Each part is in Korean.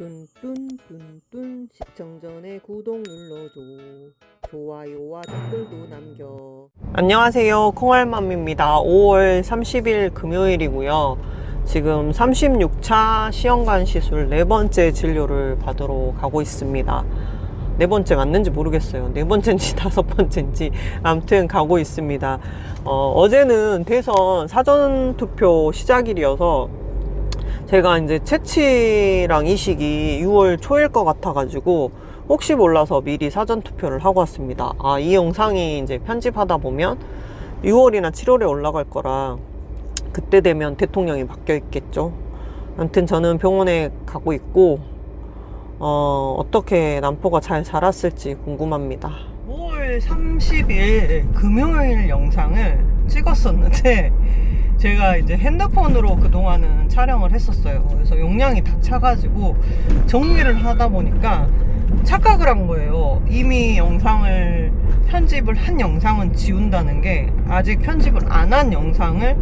뚠뚠뚠뚠 시청 전에 구독 눌러줘. 좋아요와 댓글도 남겨. 안녕하세요. 콩알맘입니다. 5월 30일 금요일이고요. 지금 36차 시험관 시술 네 번째 진료를 받으러 가고 있습니다. 네 번째 맞는지 모르겠어요. 네 번째인지 다섯 번째인지 아무튼 가고 있습니다. 어, 어제는 대선 사전 투표 시작일이어서 제가 이제 채취랑 이식이 6월 초일 것 같아가지고 혹시 몰라서 미리 사전 투표를 하고 왔습니다. 아, 이 영상이 이제 편집하다 보면 6월이나 7월에 올라갈 거라 그때 되면 대통령이 바뀌어 있겠죠. 아무튼 저는 병원에 가고 있고 어, 어떻게 남포가 잘 자랐을지 궁금합니다. 5월 30일 금요일 영상을 찍었었는데 제가 이제 핸드폰으로 그동안은 촬영을 했었어요. 그래서 용량이 다 차가지고 정리를 하다 보니까 착각을 한 거예요. 이미 영상을 편집을 한 영상은 지운다는 게 아직 편집을 안 한 영상을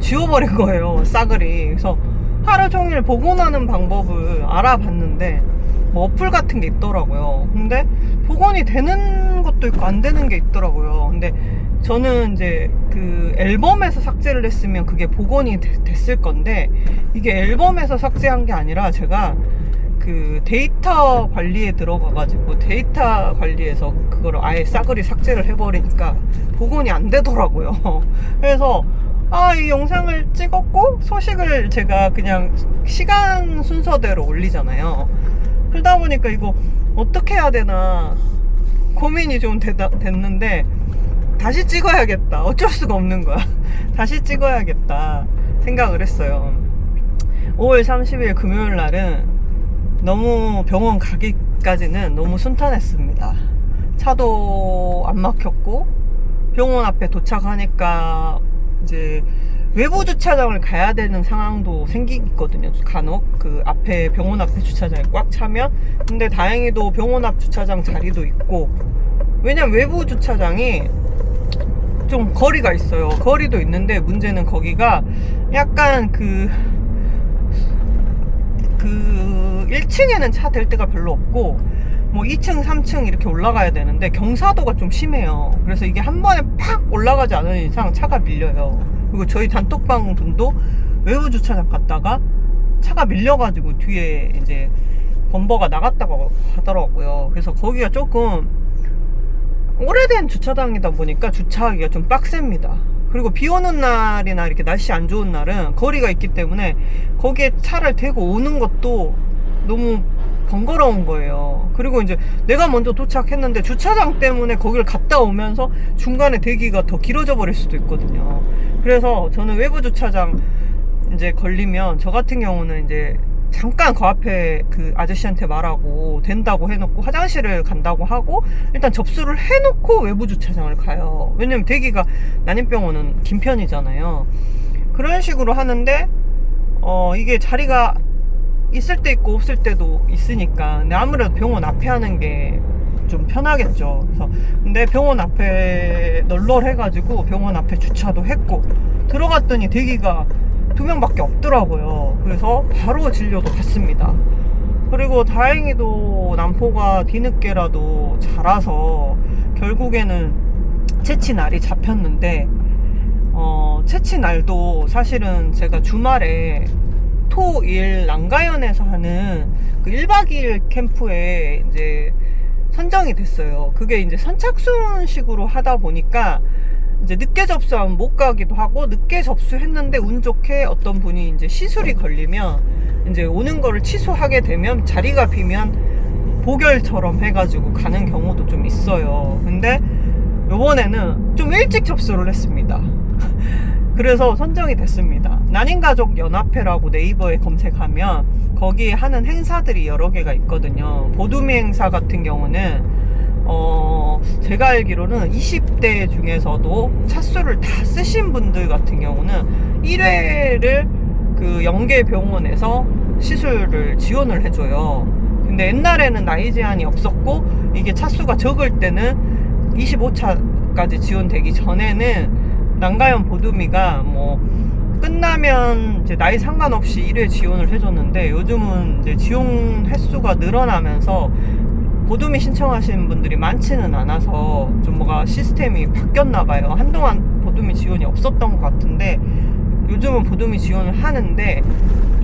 지워버린 거예요. 싸그리. 그래서 하루 종일 복원하는 방법을 알아봤는데 뭐 어플 같은 게 있더라고요. 근데 복원이 되는 것도 있고 안 되는 게 있더라고요. 근데 저는 이제 그 앨범에서 삭제를 했으면 그게 복원이 되- 됐을 건데 이게 앨범에서 삭제한 게 아니라 제가 그 데이터 관리에 들어가가지고 데이터 관리에서 그거를 아예 싸그리 삭제를 해버리니까 복원이 안 되더라고요. 그래서 아, 이 영상을 찍었고 소식을 제가 그냥 시간 순서대로 올리잖아요. 그러다 보니까 이거 어떻게 해야 되나 고민이 좀 되다, 됐는데 다시 찍어야겠다. 어쩔 수가 없는 거야. 다시 찍어야겠다 생각을 했어요. 5월 30일 금요일 날은 너무 병원 가기까지는 너무 순탄했습니다. 차도 안 막혔고 병원 앞에 도착하니까 이제 외부 주차장을 가야 되는 상황도 생기거든요. 간혹 그 앞에 병원 앞에 주차장이 꽉 차면 근데 다행히도 병원 앞 주차장 자리도 있고 왜냐면 외부 주차장이 좀 거리가 있어요. 거리도 있는데 문제는 거기가 약간 그, 그 1층에는 차 댈 데가 별로 없고 뭐 2층, 3층 이렇게 올라가야 되는데 경사도가 좀 심해요. 그래서 이게 한 번에 팍 올라가지 않은 이상 차가 밀려요. 그리고 저희 단톡방 분도 외부 주차장 갔다가 차가 밀려가지고 뒤에 이제 범버가 나갔다고 하더라고요. 그래서 거기가 조금 오래된 주차장이다 보니까 주차하기가 좀 빡셉니다. 그리고 비 오는 날이나 이렇게 날씨 안 좋은 날은 거리가 있기 때문에 거기에 차를 대고 오는 것도 너무 번거로운 거예요. 그리고 이제 내가 먼저 도착했는데 주차장 때문에 거기를 갔다 오면서 중간에 대기가 더 길어져 버릴 수도 있거든요. 그래서 저는 외부 주차장 이제 걸리면 저 같은 경우는 이제 잠깐 그 앞에 그 아저씨한테 말하고 된다고 해놓고 화장실을 간다고 하고 일단 접수를 해놓고 외부 주차장을 가요. 왜냐면 대기가 난임병원은 긴 편이잖아요. 그런 식으로 하는데 어 이게 자리가 있을 때 있고 없을 때도 있으니까 근데 아무래도 병원 앞에 하는 게 좀 편하겠죠. 그래서 근데 병원 앞에 널널해가지고 병원 앞에 주차도 했고 들어갔더니 대기가 두 명밖에 없더라고요. 그래서 바로 진료도 받습니다. 그리고 다행히도 남포가 뒤늦게라도 자라서 결국에는 채취 날이 잡혔는데 어, 채취 날도 사실은 제가 주말에 토, 일 난가연에서 하는 그 1박 2일 캠프에 이제 선정이 됐어요. 그게 이제 선착순식으로 하다 보니까 이제 늦게 접수하면 못 가기도 하고 늦게 접수했는데 운 좋게 어떤 분이 이제 시술이 걸리면 이제 오는 거를 취소하게 되면 자리가 비면 보결처럼 해가지고 가는 경우도 좀 있어요. 근데 요번에는 좀 일찍 접수를 했습니다. 그래서 선정이 됐습니다. 난임가족 연합회라고 네이버에 검색하면 거기에 하는 행사들이 여러 개가 있거든요. 보두미 행사 같은 경우는 어 제가 알기로는 20대 중에서도 차수를 다 쓰신 분들 같은 경우는 1회를 그 연계 병원에서 시술을 지원을 해줘요. 근데 옛날에는 나이 제한이 없었고 이게 차수가 적을 때는 25차까지 지원되기 전에는 난가연 보두미가 뭐 끝나면 이제 나이 상관없이 1회 지원을 해줬는데 요즘은 이제 지원 횟수가 늘어나면서 보듬이 신청하시는 분들이 많지는 않아서 좀 뭐가 시스템이 바뀌었나 봐요. 한동안 보듬이 지원이 없었던 것 같은데 요즘은 보듬이 지원을 하는데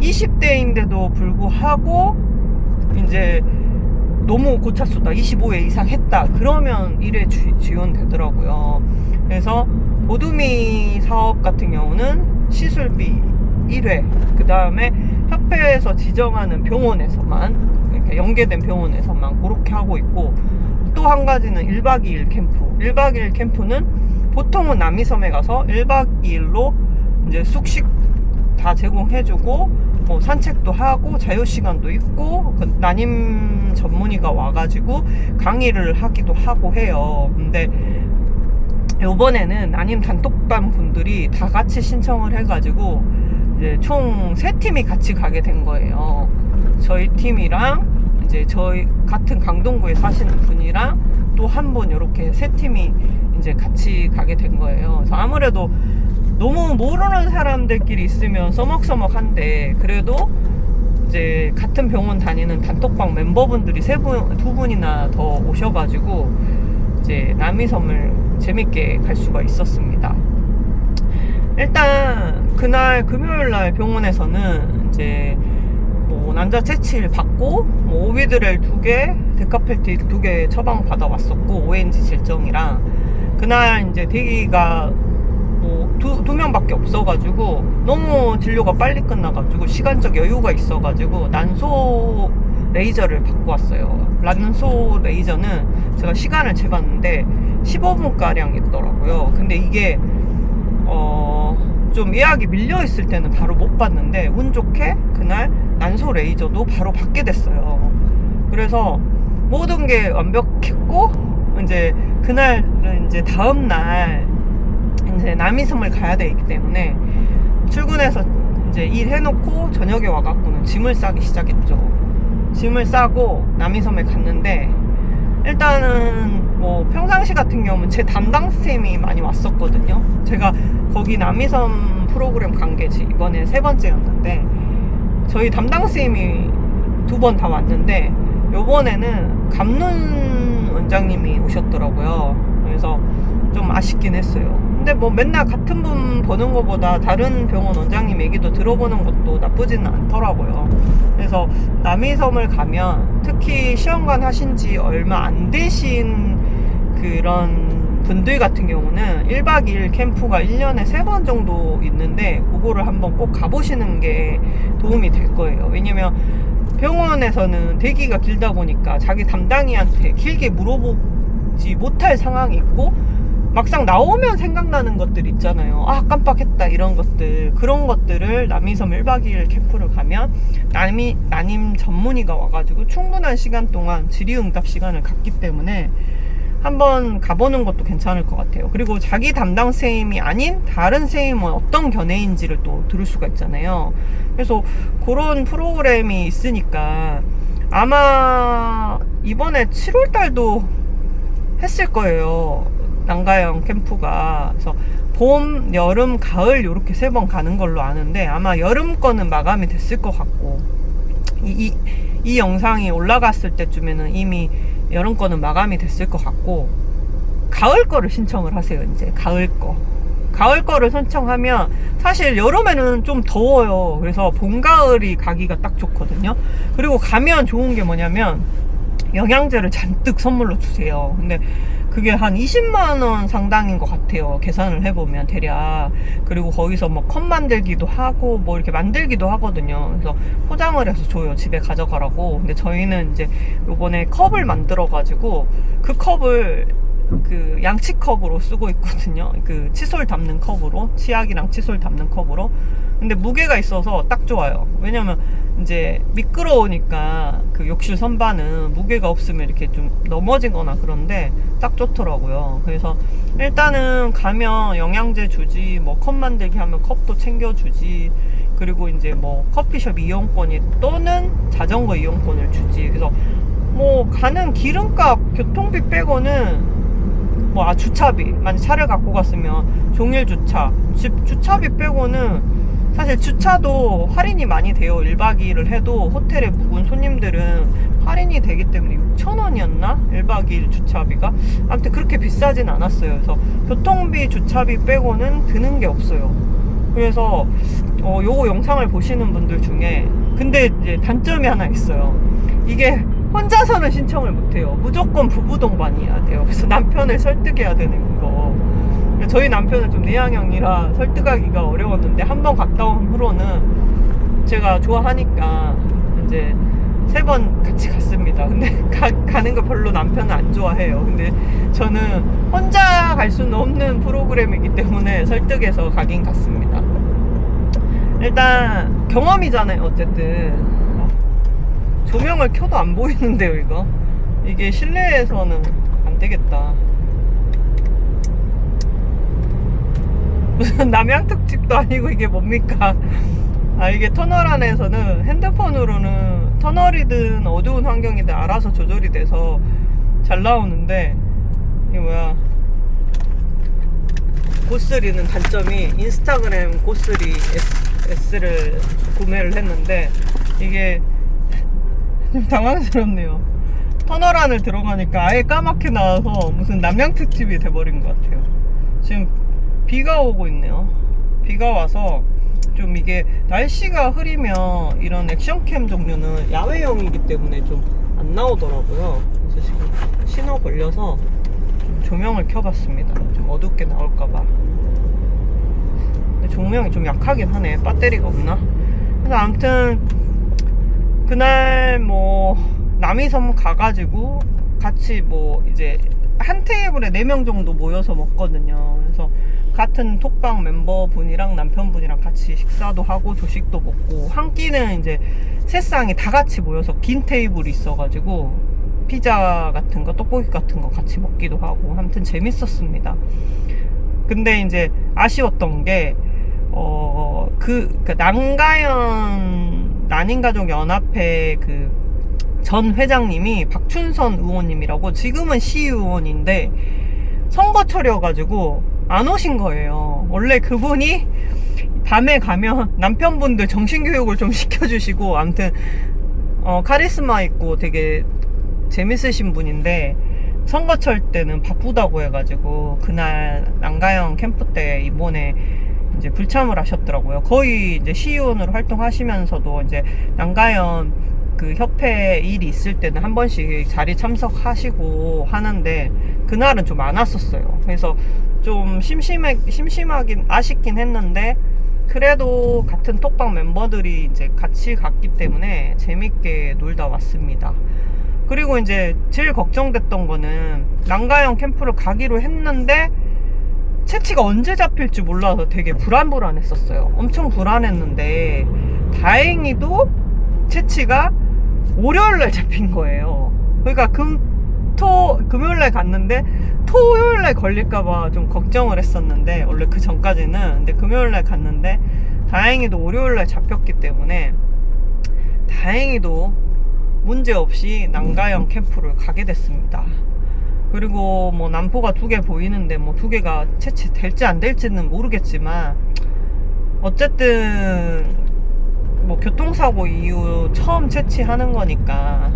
20대인데도 불구하고 이제 너무 고차수다. 25회 이상 했다. 그러면 1회 지원되더라고요. 그래서 보듬이 사업 같은 경우는 시술비 1회 그 다음에 협회에서 지정하는 병원에서만 이렇게 연계된 병원에서만 그렇게 하고 있고 또 한 가지는 1박 2일 캠프 1박 2일 캠프는 보통은 남이섬에 가서 1박 2일로 이제 숙식 다 제공해주고 뭐 산책도 하고 자유 시간도 있고 그 난임 전문의가 와가지고 강의를 하기도 하고 해요. 근데 요번에는 난임 단톡방 분들이 다 같이 신청을 해가지고 이제 총 세 팀이 같이 가게 된 거예요. 저희 팀이랑 이제 저희 같은 강동구에 사시는 분이랑 또한분 이렇게 세 팀이 이제 같이 가게 된 거예요. 그래서 아무래도 너무 모르는 사람들끼리 있으면 써먹써먹한데 그래도 이제 같은 병원 다니는 단톡방 멤버분들이 세 분, 두 분이나 더 오셔가지고 이제 남이섬을 재밌게 갈 수가 있었습니다. 일단 그날 금요일 날 병원에서는 이제 뭐 난자 채취를 받고 뭐 오비드렐 두 개, 데카펠티 두개 처방 받아 왔었고 ONG 질정이랑 그날 이제 대기가 뭐 두, 두 명밖에 없어가지고 너무 진료가 빨리 끝나가지고 시간적 여유가 있어가지고 난소 레이저를 받고 왔어요. 난소 레이저는 제가 시간을 재봤는데 15분가량 있더라고요. 근데 이게 어, 좀 예약이 밀려 있을 때는 바로 못 받는데 운 좋게 그날 난소 레이저도 바로 받게 됐어요. 그래서 모든 게 완벽했고 이제 그날은 이제 다음 날 이제 남이섬을 가야 되기 때문에 출근해서 이제 일해놓고 저녁에 와갖고는 짐을 싸기 시작했죠. 짐을 싸고 남이섬에 갔는데 일단은 뭐 평상시 같은 경우는 제 담당 쌤이 많이 왔었거든요. 제가 거기 남이섬 프로그램 간게 이번에 세 번째였는데 저희 담당 쌤이 두 번 다 왔는데 요번에는 감눈 원장님이 오셨더라고요. 그래서 좀 아쉽긴 했어요. 근데 뭐 맨날 같은 분 보는 것보다 다른 병원 원장님 얘기도 들어보는 것도 나쁘지는 않더라고요. 그래서 남이섬을 가면 특히 시험관 하신 지 얼마 안 되신 그런 분들 같은 경우는 1박 2일 캠프가 1년에 3번 정도 있는데 그거를 한번 꼭 가보시는 게 도움이 될 거예요. 왜냐면 병원에서는 대기가 길다 보니까 자기 담당이한테 길게 물어보지 못할 상황이 있고 막상 나오면 생각나는 것들 있잖아요. 아, 깜빡했다. 이런 것들. 그런 것들을 남이섬 1박 2일 캠프를 가면 남이, 난임 전문의가 와가지고 충분한 시간 동안 질의응답 시간을 갖기 때문에 한번 가보는 것도 괜찮을 것 같아요. 그리고 자기 담당 선생님이 아닌 다른 선생님은 어떤 견해인지를 또 들을 수가 있잖아요. 그래서 그런 프로그램이 있으니까 아마 이번에 7월 달도 했을 거예요. 난가영 캠프가. 그래서 봄, 여름, 가을 이렇게 세 번 가는 걸로 아는데 아마 여름 거는 마감이 됐을 것 같고. 이, 이, 이 영상이 올라갔을 때쯤에는 이미 여름 거는 마감이 됐을 것 같고. 가을 거를 신청을 하세요 이제. 가을 거. 가을 거를 신청하면 사실 여름에는 좀 더워요. 그래서 봄 가을이 가기가 딱 좋거든요. 그리고 가면 좋은 게 뭐냐면 영양제를 잔뜩 선물로 주세요. 근데 그게 한 20만원 상당인 것 같아요. 계산을 해보면 대략. 그리고 거기서 뭐 컵 만들기도 하고 뭐 이렇게 만들기도 하거든요. 그래서 포장을 해서 줘요. 집에 가져가라고. 근데 저희는 이제 요번에 컵을 만들어 가지고 그 컵을 그 양치컵으로 쓰고 있거든요 그 칫솔 담는 컵으로 치약이랑 칫솔 담는 컵으로 근데 무게가 있어서 딱 좋아요 왜냐면 이제 미끄러우니까 그 욕실 선반은 무게가 없으면 이렇게 좀 넘어지거나 그런데 딱 좋더라고요. 그래서 일단은 가면 영양제 주지, 뭐 컵 만들기 하면 컵도 챙겨주지, 그리고 이제 뭐 커피숍 이용권이 또는 자전거 이용권을 주지. 그래서 뭐 가는 기름값, 교통비 빼고는 뭐 아 주차비 만약 차를 갖고 갔으면 종일 주차 집 주차비 빼고는 사실 주차도 할인이 많이 돼요. 1박 2일을 해도 호텔에 묵은 손님들은 할인이 되기 때문에 6,000원이었나? 1박 2일 주차비가? 아무튼 그렇게 비싸진 않았어요. 그래서 교통비, 주차비 빼고는 드는 게 없어요. 그래서 어, 요거 영상을 보시는 분들 중에 근데 이제 단점이 하나 있어요. 이게 혼자서는 신청을 못해요. 무조건 부부 동반이어야 돼요. 그래서 남편을 설득해야 되는 거. 저희 남편은 좀 내향형이라 설득하기가 어려웠는데 한 번 갔다 온 후로는 제가 좋아하니까 이제 세 번 같이 갔습니다. 근데 가, 가는 거 별로 남편은 안 좋아해요. 근데 저는 혼자 갈 수는 없는 프로그램이기 때문에 설득해서 가긴 갔습니다. 일단 경험이잖아요. 어쨌든 조명을 켜도 안 보이는데요, 이거. 이게 실내에서는 안 되겠다. 무슨 남양 특집도 아니고 이게 뭡니까? 아 이게 터널 안에서는 핸드폰으로는 터널이든 어두운 환경이든 알아서 조절이 돼서 잘 나오는데 이게 뭐야 고스리는 단점이 인스타그램 고스리 S, S를 구매를 했는데 이게 좀 당황스럽네요 터널 안을 들어가니까 아예 까맣게 나와서 무슨 남양 특집이 돼버린 것 같아요 지금 비가 오고 있네요. 비가 와서 좀 이게 날씨가 흐리면 이런 액션캠 종류는 야외용이기 때문에 좀 안 나오더라고요. 그래서 지금 신호 걸려서 좀 조명을 켜봤습니다. 좀 어둡게 나올까봐. 조명이 좀 약하긴 하네. 배터리가 없나? 그래서 아무튼 그날 뭐 남이섬 가가지고 같이 뭐 이제 한 테이블에 4명 정도 모여서 먹거든요. 그래서 같은 톡방 멤버분이랑 남편분이랑 같이 식사도 하고 조식도 먹고 한 끼는 이제 세 쌍이 다 같이 모여서 긴 테이블이 있어가지고 피자 같은 거 떡볶이 같은 거 같이 먹기도 하고 아무튼 재밌었습니다. 근데 이제 아쉬웠던 게 어, 그, 그 난가연 난인가족 연합회 그 전 회장님이 박춘선 의원님이라고 지금은 시의원인데 선거철이어가지고 안 오신 거예요. 원래 그분이 밤에 가면 남편분들 정신교육을 좀 시켜주시고 아무튼 어, 카리스마 있고 되게 재밌으신 분인데 선거철 때는 바쁘다고 해가지고 그날 난가영 캠프 때 이번에 이제 불참을 하셨더라고요. 거의 이제 시의원으로 활동하시면서도 이제 난가연 그 협회 일이 있을 때는 한 번씩 자리 참석하시고 하는데 그날은 좀 안 왔었어요. 그래서 좀 심심해 심심하긴 아쉽긴 했는데 그래도 같은 톡방 멤버들이 이제 같이 갔기 때문에 재밌게 놀다 왔습니다. 그리고 이제 제일 걱정됐던 거는 난가영 캠프를 가기로 했는데 채취가 언제 잡힐지 몰라서 되게 불안불안했었어요. 엄청 불안했는데 다행히도 채취가 월요일날 잡힌 거예요. 그러니까 금, 토, 금요일날 갔는데 토요일날 걸릴까봐 좀 걱정을 했었는데 원래 그 전까지는 근데 금요일날 갔는데 다행히도 월요일날 잡혔기 때문에 다행히도 문제 없이 난가영 캠프를 가게 됐습니다. 그리고 뭐 남포가 두 개 보이는데 뭐 두 개가 채취 될지 안 될지는 모르겠지만 어쨌든 뭐 교통사고 이후 처음 채취하는 거니까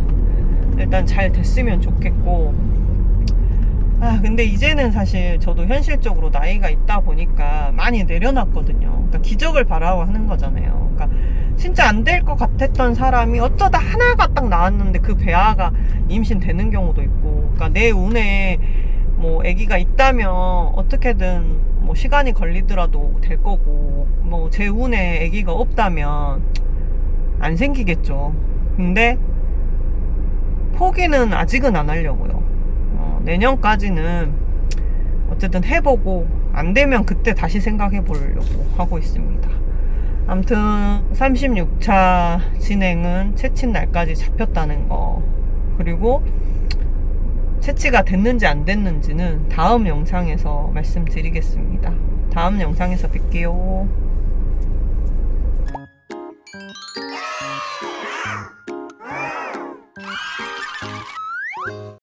일단 잘 됐으면 좋겠고. 아 근데 이제는 사실 저도 현실적으로 나이가 있다 보니까 많이 내려놨거든요. 그러니까 기적을 바라고 하는 거잖아요. 그러니까 진짜 안 될 것 같았던 사람이 어쩌다 하나가 딱 나왔는데 그 배아가 임신되는 경우도 있고 그러니까 내 운에 뭐 아기가 있다면 어떻게든 뭐 시간이 걸리더라도 될 거고 뭐 제 운에 아기가 없다면 안 생기겠죠. 근데 포기는 아직은 안 하려고요. 어, 내년까지는 어쨌든 해보고 안 되면 그때 다시 생각해 보려고 하고 있습니다. 아무튼 36차 진행은 채친 날까지 잡혔다는 거 그리고 채취가 됐는지 안 됐는지는 다음 영상에서 말씀드리겠습니다. 다음 영상에서 뵐게요.